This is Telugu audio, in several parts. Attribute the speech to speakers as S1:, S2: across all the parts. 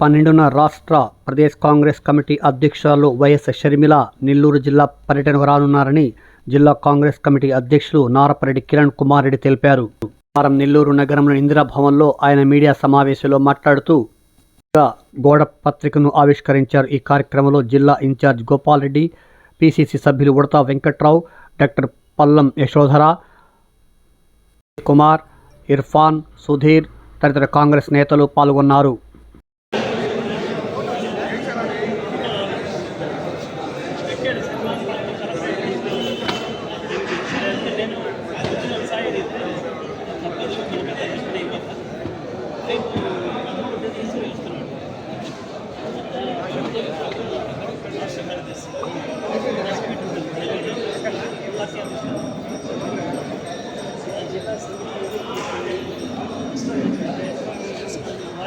S1: పన్నెండున రాష్ట్ర ప్రదేశ్ కాంగ్రెస్ కమిటీ అధ్యక్షురాలు వైఎస్ షర్మిల నెల్లూరు జిల్లా పర్యటనకు రానున్నారని జిల్లా కాంగ్రెస్ కమిటీ అధ్యక్షులు నారపరెడ్డి కిరణ్ కుమార్ రెడ్డి తెలిపారు. వారం నెల్లూరు నగరంలోని ఇందిరా భవన్లో ఆయన మీడియా సమావేశంలో మాట్లాడుతూ గోడ పత్రికను ఆవిష్కరించారు. ఈ కార్యక్రమంలో జిల్లా ఇన్ఛార్జ్ గోపాల్ రెడ్డి పిసిసి సభ్యులు ఉడతా వెంకట్రావు డాక్టర్ పల్లం యశోధర కుమార్ ఇర్ఫాన్ సుధీర్ తదితర కాంగ్రెస్ నేతలు పాల్గొన్నారు.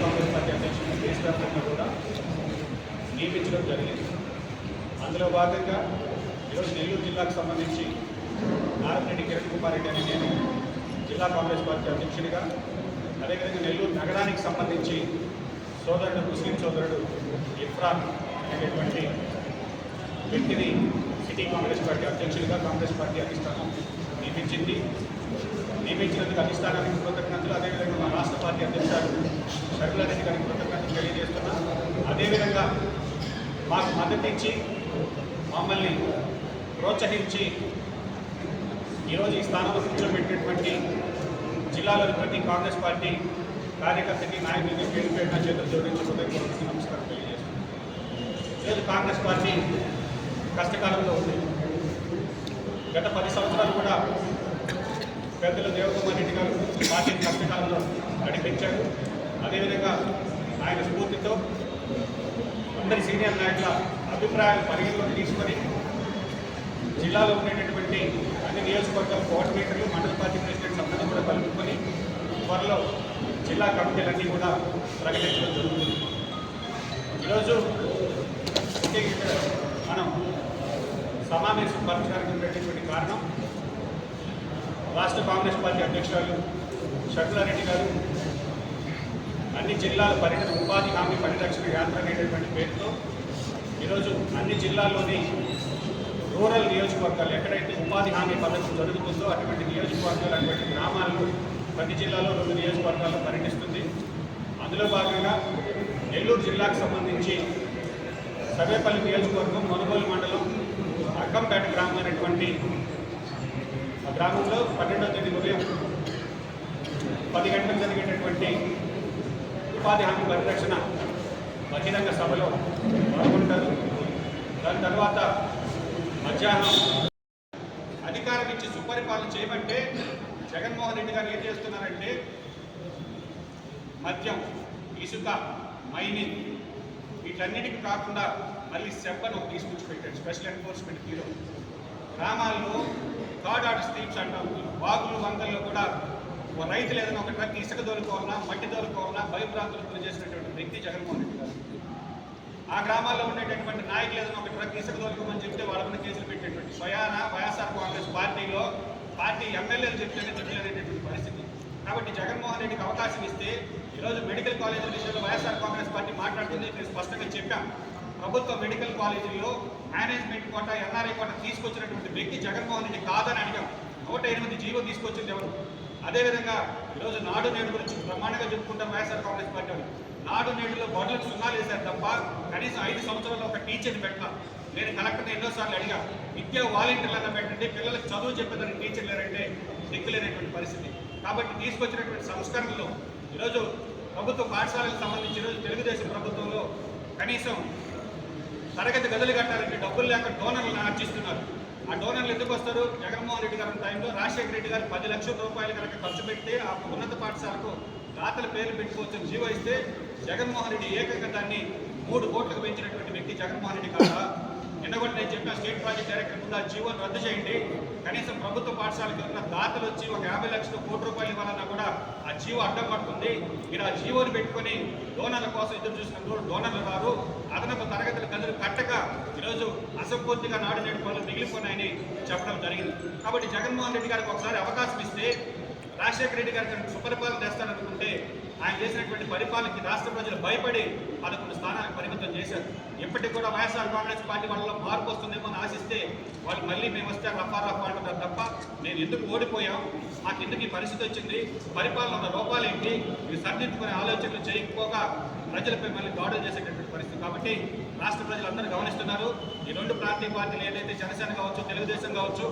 S2: కాంగ్రెస్ పార్టీ అధ్యక్షుడు దేశవ్యాప్తంగా కూడా నియమించడం జరిగింది అందులో భాగంగా ఈరోజు నెల్లూరు జిల్లాకు సంబంధించి నారాయణరెడ్డి కిరణ్ కుమార్ రెడ్డి అని నేను జిల్లా కాంగ్రెస్ పార్టీ అధ్యక్షుడిగా అదేవిధంగా నెల్లూరు నగరానికి సంబంధించి సోదరుడు ముస్లిం సోదరుడు ఇఫ్రాన్ అనేటువంటి వ్యక్తిని సిటీ కాంగ్రెస్ పార్టీ అధ్యక్షుడిగా కాంగ్రెస్ పార్టీ అధిష్టానం నియమించింది. నియమించినందుకు అధిష్టానానికి కృతజ్ఞతలు. అదేవిధంగా మా రాష్ట్ర పార్టీ అధ్యక్షుడు షర్మిలారెడ్డి గారికి కృతజ్ఞతలు తెలియజేస్తున్నా. అదేవిధంగా మాకు మద్దతు ఇచ్చి మమ్మల్ని ప్రోత్సహించి ఈరోజు ఈ స్థానంలో కూర్చోబెట్టినటువంటి జిల్లాలోని ప్రతి కాంగ్రెస్ పార్టీ కార్యకర్తకి నాయకుడికి పేరు పేరున చేతులు జోడించి హృదయపూర్వక నమస్కారం తెలియజేస్తున్నాను ఈరోజు కాంగ్రెస్ పార్టీ కష్టకాలంలో ఉంది. గత పది సంవత్సరాలు కూడా పెద్దలు దేవకుమార్ రెడ్డి గారు పార్టీని కష్టకాలంలో నడిపించారు. అదేవిధంగా ఆయన స్ఫూర్తితో అందరి సీనియర్ నాయకుల అభిప్రాయాలు పరిగణలోకి తీసుకొని జిల్లాలో ఉండేటటువంటి అన్ని నియోజకవర్గాల కోఆర్డినేటర్లు మండల పార్టీ ప్రెసిడెంట్స్ అందరినీ కూడా కలుపుకొని త్వరలో జిల్లా కమిటీలన్నీ కూడా ప్రకటించడం జరుగుతుంది. ఈరోజు మనం సమావేశం పరచడానికి ఉండేటటువంటి కారణం రాష్ట్ర కాంగ్రెస్ పార్టీ అధ్యక్షురాలు షట్లారెడ్డి గారు అన్ని జిల్లాల పర్యటన ఉపాధి హామీ పరిరక్షణ యాత్ర అనేటటువంటి పేరుతో ఈరోజు అన్ని జిల్లాల్లోని రూరల్ నియోజకవర్గాలు ఎక్కడైతే ఉపాధి హామీ పథకం జరుగుతుందో అటువంటి నియోజకవర్గాలు అటువంటి గ్రామాల్లో ప్రతి జిల్లాలో రెండు నియోజకవర్గాల్లో పర్యటిస్తుంది. అందులో భాగంగా నెల్లూరు జిల్లాకు సంబంధించి సర్వేపల్లి నియోజకవర్గం మునుగోలు మండలం అక్కంపేట గ్రామం అనేటువంటి ఆ గ్రామంలో పన్నెండవ తేదీ ఉదయం పది గంటలకు జరిగేటటువంటి ఉపాధి హామీ పరిరక్షణ బహిరంగ సభలో పాల్గొంటారు. దాని తర్వాత మధ్యాహ్నం అధికారం ఇచ్చి సుపరిపాలన చేయమంటే జగన్మోహన్ రెడ్డి గారు ఏం చేస్తున్నారంటే మద్యం ఇసుక మైనింగ్ వీటన్నిటికి కాకుండా మళ్ళీ సెబ్బను తీసుకొచ్చి పెట్టాడు స్పెషల్ ఎన్ఫోర్స్మెంట్ బ్యూరో. గ్రామాల్లో థర్డ్ ఆర్డర్ స్ట్రీట్స్ అంటాం. వాగులు వంకల్లో కూడా రైతులు ఏదైనా ఒక ట్రక్ ఇసుక దొరుకోవాలన్నా మట్టి దొరుకోవాలన్నా భయభ్రాంతులకు గురి చేసినటువంటి వ్యక్తి జగన్మోహన్ రెడ్డి. ఆ గ్రామాల్లో ఉండేటటువంటి నాయకులు ఏదైనా ఒక ట్రక్ ఇసుక దొరకమని చెప్తే వాళ్ళ మీద కేసులు పెట్టేటువంటి స్వయాన వైఎస్ఆర్ కాంగ్రెస్ పార్టీలో పార్టీ ఎమ్మెల్యేలు చెప్తేనే చెప్పలేనేటువంటి పరిస్థితి. కాబట్టి జగన్మోహన్ రెడ్డికి అవకాశం ఇస్తే ఈరోజు మెడికల్ కాలేజీల విషయంలో వైఎస్ఆర్ కాంగ్రెస్ పార్టీ మాట్లాడుతుంది నేను స్పష్టంగా చెప్పాం. ప్రభుత్వ మెడికల్ కాలేజీల్లో మేనేజ్మెంట్ కోట ఎన్ఆర్ఐ కోట తీసుకొచ్చినటువంటి వ్యక్తి జగన్మోహన్ రెడ్డి కాదని అడిగాం. నూట ఎనిమిది జీవో తీసుకొచ్చింది ఎవరు? అదేవిధంగా ఈరోజు నాడు నేడు గురించి బ్రహ్మాండంగా చెప్పుకుంటాం వైఎస్ఆర్ కాంగ్రెస్ పార్టీ వాళ్ళు. నాడు నేడులో బడులకు సున్నాలు వేశారు తప్ప కనీసం ఐదు సంవత్సరాల్లో ఒక టీచర్ని పెట్టాల. నేను కలెక్టర్ని ఎన్నోసార్లు అడిగా విద్యా వాలంటీర్లన్నా పెట్టండి పిల్లలకు చదువు చెప్పేదానికి టీచర్ లేరంటే దిక్కులేనటువంటి పరిస్థితి. కాబట్టి తీసుకొచ్చినటువంటి సంస్కరణలు ఈరోజు ప్రభుత్వ పాఠశాలకు సంబంధించి ఈరోజు తెలుగుదేశం ప్రభుత్వంలో కనీసం తరగతి గదులు కట్టాలంటే డబ్బులు లేక డోనర్లను ఆర్జిస్తున్నారు. ఆ డోనర్లు ఎందుకు వస్తారు? జగన్మోహన్ రెడ్డి గారి టైంలో రాజశేఖర రెడ్డి గారు పది లక్షల రూపాయలు కనుక ఖర్చు పెడితే ఆ ఉన్నత పాఠశాలకు దాతల పేర్లు పెట్టుకోవచ్చు జీవో ఇస్తే జగన్మోహన్ రెడ్డి ఏకంగా దాన్ని మూడు కోట్లకు పెంచినటువంటి వ్యక్తి జగన్మోహన్ రెడ్డి కాదా? నిన్న కూడా నేను చెప్పిన స్టేట్ ప్రాజెక్ట్ డైరెక్టర్ ముందు ఆ జీవోని రద్దు చేయండి. కనీసం ప్రభుత్వ పాఠశాలకు ఉన్న దాతలు వచ్చి ఒక యాభై లక్షలు కోటి రూపాయలు ఇవ్వాలన్నా కూడా ఆ జీవో అడ్డం పడుతుంది. మీరు ఆ జీవోని పెట్టుకొని డోనర్ల కోసం ఎదురు చూసినప్పుడు డోనర్లు రారు. అదనపు తరగతుల గదులు కట్టక ఈరోజు అసంపూర్తిగా నాడు నేడు పనులు మిగిలిపోయినాయని చెప్పడం జరిగింది. కాబట్టి జగన్మోహన్ రెడ్డి గారికి ఒకసారి అవకాశం ఇస్తే రాజశేఖర రెడ్డి గారు సుపరిపాలన చేస్తారనుకుంటే ఆయన చేసినటువంటి పరిపాలనకి రాష్ట్ర ప్రజలు భయపడి పదకొండు స్థానాలకు పరిమితం చేశారు. ఇప్పటికి కూడా వైఎస్ఆర్ కాంగ్రెస్ పార్టీ వాళ్ళలో మార్పు వస్తుందేమో అని ఆశిస్తే వాళ్ళు మళ్ళీ మేము వస్తే రఫా రఫా అంటున్నారు తప్ప నేను ఎందుకు ఓడిపోయాం? మాకు ఎందుకు ఈ పరిస్థితి వచ్చింది? పరిపాలన ఉన్న లోపాలేంటి ఇవి సరిదిద్దుకునే ఆలోచనలు చేయకపోగా ప్రజలపై మళ్ళీ దాడులు చేసేటటువంటి పరిస్థితి. కాబట్టి రాష్ట్ర ప్రజలందరూ గమనిస్తున్నారు. ఈ రెండు ప్రాంతీయ పార్టీలు ఏదైతే జనసేన కావచ్చు తెలుగుదేశం కావచ్చు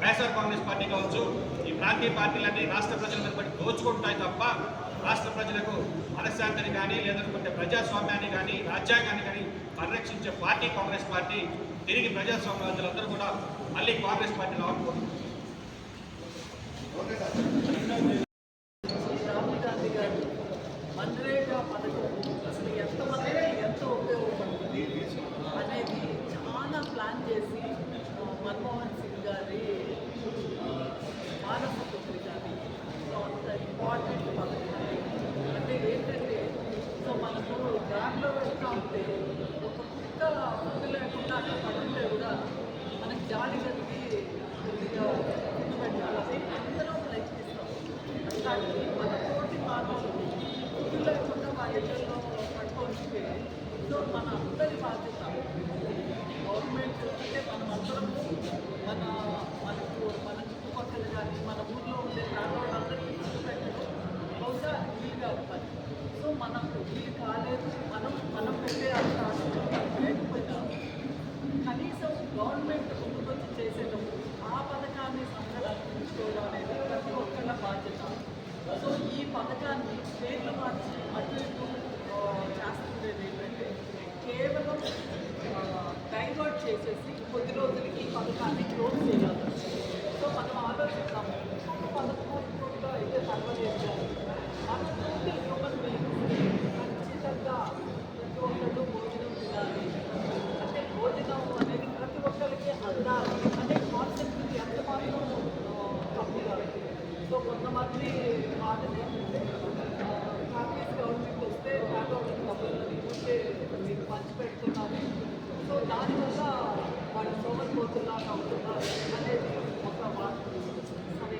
S2: వైఎస్ఆర్ కాంగ్రెస్ పార్టీ కావచ్చు ఈ ప్రాంతీయ పార్టీలన్నీ రాష్ట్ర ప్రజలను బట్టి దోచుకుంటాయి తప్ప రాష్ట్ర ప్రజలకు మనశ్శాంతిని కానీ లేదనుకుంటే ప్రజాస్వామ్యాన్ని కానీ రాజ్యాంగాన్ని కానీ పరిరక్షించే పార్టీ కాంగ్రెస్ పార్టీ తిరిగి ప్రజాస్వామ్యవాదులందరూ కూడా మళ్ళీ కాంగ్రెస్ పార్టీలో ఆడుకుంటున్నారు
S3: రాహుల్ గాంధీ గారు మన్రేగా పథకం అసలు ఎంతమందికి ఎంత ఉపయోగపడుతుంది అనేది చాలా ప్లాన్ చేసి ఆ, మన్మోహన్ సింగ్ గారి ఆ, మానస పుత్రి గారి సో అంత ఇంపార్టెంట్ పథకం అంటే ఏంటంటే సో మనకు దారిలో వెళ్తూ ఉంటే ఒక కుక్క ఫుడ్ లేకుండా అక్కడ పడుంటే కూడా మనకి జాలి కలిగి కొద్దిగా కింద పెట్టాలి అందరం ప్రయత్నిస్తాం అట్లాంటి మన తోటి మానవులు ఫుడ్ లేకుండా మా ఇళ్ళల్లో సో మన అందరి బాధ్యత గవర్నమెంట్ అంటే మనం అందరం మన మనకు మన చుట్టుపక్కల కానీ మన ఊర్లో ఉండే ప్రాంతాలందరికీ ఫుడ్ పెట్టడం బహుశా అది వీలుగా పని. సో మనకు ఇది కాలేదు మనం మనం పెట్టే అంత లేకపోయినా కనీసం గవర్నమెంట్ ముందుకొచ్చి చేసేటప్పుడు ఆ పథకాన్ని సంరక్షించుకోవడం అనేది ప్రతి ఒక్కళ్ళ బాధ్యత. సో ఈ పథకాన్ని పేర్లు మార్చి అటు ఇటు చేస్తుండేది ఏంటంటే కేవలం డైవర్ట్ చేసేసి కొద్ది రోజులకి ఈ పథకాన్ని క్లోజ్ చేయాలి. సో మనం ఆలోచిస్తాము ఒక పదమూడు కోట్లు అయితే పర్వాలేదు కానీ మన తోటి హ్యూమన్ బీయింగ్స్ ఖచ్చితంగా ప్రతి ఒక్కళ్ళు భోజనం తినాలి అంటే భోజనం అనేది ప్రతి ఒక్కరికి అందాలి అనే కాన్సెప్ట్ ఎంత మాత్రం ఆ, తప్పు కాదు సో కొంతమంది వాటిని కాంగ్రెస్ గవర్నమెంట్ వస్తే పేదవాళ్ళకి డబ్బులు ఉంటే మీకు పంచి పెడుతున్నారు సో దానివల్ల వాళ్ళు సోమరిపోతున్నారు అవుతున్నారు అనేది ఒక మాట సరే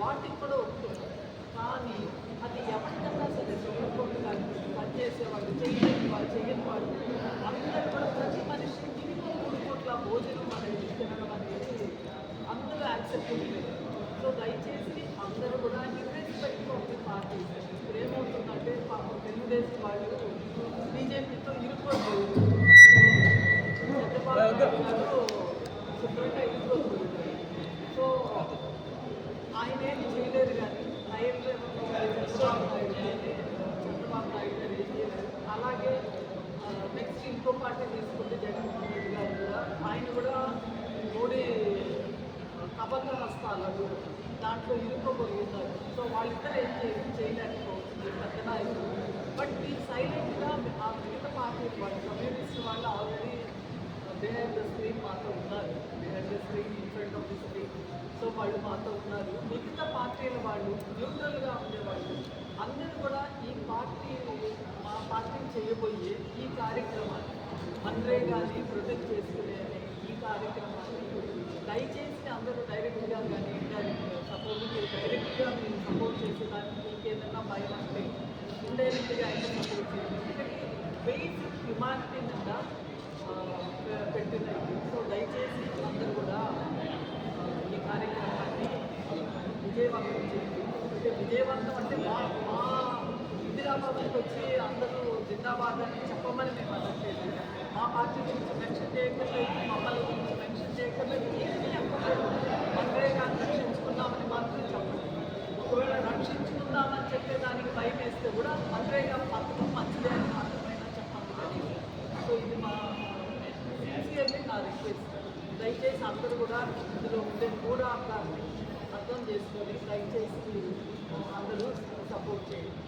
S3: వాటికి కూడా ఒప్పుకున్నారు కానీ అది ఎవరికన్నా సరే సోమరిపోతు కానీ పనిచేసేవాళ్ళు చేయలేని వాళ్ళు చేయని వాళ్ళు అందరూ కూడా ప్రతి మనిషి మినిమం మూడు కోట్ల భోజనం అనేది తినడం అనేది అందరూ యాక్సెప్ట్ చేయలేదు సో దయచేసి అందరూ కూడా ఇర్రెస్పెక్ట్ ఆఫ్ ది పార్టీ ఇప్పుడు ఏమవుతుందంటే పాపం తెలుగుదేశం వాళ్ళు బీజేపీతో ఇరుక్కోలేదు చంద్రబాబు నాయుడు గారు శుభ్రంగా ఇరుక్కోలేదు సో ఆయన ఏమి చేయలేదు కానీ నైన్ చంద్రబాబు నాయుడు చంద్రబాబు నాయుడు గారు ఏం చేయలేదు అలాగే నెక్స్ట్ ఇంకో పార్టీ తీసుకుంటే జగన్మోహన్ రెడ్డి గారు కూడా ఆయన కూడా మోడీ కబద్ధ హస్తాలు దాంట్లో ఇరుక్కోబోయి సో వాళ్ళిద్దరు ఏం చేయలేకపోతుంది పెద్ద నాయకులు బట్ మీరు సైలెంట్గా ఆ మిగతా పార్టీ వాళ్ళు కమ్యూనిస్ట్ వాళ్ళు ఆల్రెడీ బిహైండ్ ద స్క్రీన్ మాతో ఉన్నారు. Behind the screen in front of the screen so వాళ్ళు మాతో ఉన్నారు. మిగతా పార్టీల వాళ్ళు న్యూట్రల్గా ఉండేవాళ్ళు అందరూ కూడా ఈ పార్టీ మా పార్టీని చేయబోయే ఈ కార్యక్రమాన్ని మన్రేగాని ప్రొటెక్ట్ చేసుకునే ఈ కార్యక్రమాన్ని దయచేసి అందరూ డైరెక్ట్గా కానీ ఇండైరెక్ట్గా సపోజ్ మీరు డైరెక్ట్గా మీరు సపోర్ట్ చేసేదానికి మీకు ఏదైనా భయం అంటే ఇండైరెక్ట్గా అయితే సపోర్ట్ చేయండి. ఎందుకంటే బేసిక్ హ్యుమానిటీ మీద ఆ, పెట్టిన సో దయచేసి అందరూ కూడా ఈ కార్యక్రమాన్ని విజయవంతం చేయండి. అంటే విజయవంతం అంటే మా మా హైదరాబాద్కి వచ్చి అందరూ జిందాబాద్ అని చెప్పమని మేము అనట్లేదు. మా పార్టీ గురించి మెన్షన్ చేయక్కర్లేదు మమ్మల్ని గురించి మెన్షన్ చేయక్కర్లేదు ఏమీ చెప్పలేదు. మన్రేగాన్ని రక్షించుకున్నామని మాత్రం చెప్పండి ఒకవేళ రక్షించుకుందామని చెప్పేదానికి భయం వేస్తే కూడా మన్రేగా పథకం మంచిదే అని దయచేసి అందరూ కూడా ఇందులో ఉండే మూడు అర్థం చేసుకొని దయచేసి అందరూ సపోర్ట్ చేయండి.